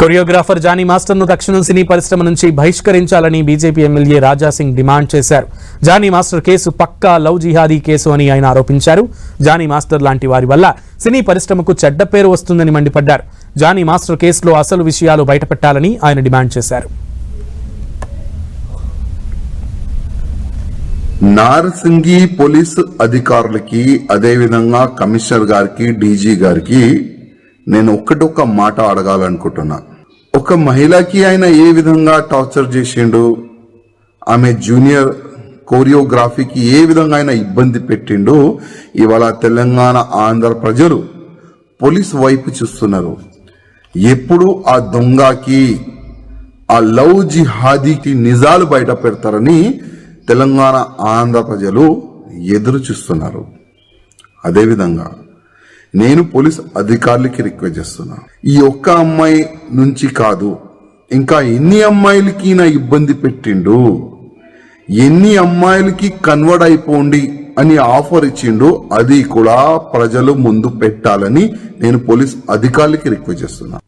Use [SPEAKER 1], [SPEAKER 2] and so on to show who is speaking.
[SPEAKER 1] Choreographer Johnny మాస్టర్ను తక్షణం సినీ పరిశ్రమ నుంచి బహిష్కరించాలని బీజేపీ ఎమ్మెల్యే రాజాసింగ్ డిమాండ్ చేశారు. జానీ మాస్టర్ కేసు పక్కా లవ్ జిహాదీ కేసు అని ఆయన ఆరోపించారు. జానీ మాస్టర్ లాంటి వారి వల్ల సినీ పరిశ్రమకు చెడ్డ పేరు వస్తుందని మండిపడ్డారు. జానీ మాస్టర్ కేసులో అసలు విషయాలు బయటపెట్టాలని ఆయన డిమాండ్ చేశారు.
[SPEAKER 2] నారసింగి పోలీసు అధికారులకి అదేవిధంగా కమిషనర్ గారికి డీజీ గారికి నేను ఒక్కటొక్క మాట అడగాలనుకుంటున్నా. ఒక మహిళకి ఆయన ఏ విధంగా టార్చర్ చేసిండు ఆమె జూనియర్ కోరియోగ్రఫీకి ఏ విధంగా ఆయన ఇబ్బంది పెట్టిండు ఇవాళ తెలంగాణ ఆంధ్ర ప్రజలు పోలీస్ వైపు చూస్తున్నారు. ఎప్పుడు ఆ దొంగకి ఆ లవ్ జిహాదీకి నిజాలు బయట పెడతారని తెలంగాణ ఆంధ్ర ప్రజలు ఎదురు చూస్తున్నారు. అదేవిధంగా నేను పోలీస్ అధికారులకి రిక్వెస్ట్ చేస్తున్నా. ఈ ఒక్క అమ్మాయి నుంచి కాదు ఇంకా ఎన్ని అమ్మాయిలకి నా ఇబ్బంది పెట్టిండు? ఎన్ని అమ్మాయిలకి కన్వర్ట్ అయిపోండి అని ఆఫర్ ఇచ్చిండు? అది కూడా ప్రజలు ముందు పెట్టాలని నేను పోలీస్ అధికారులకి రిక్వెస్ట్ చేస్తున్నా.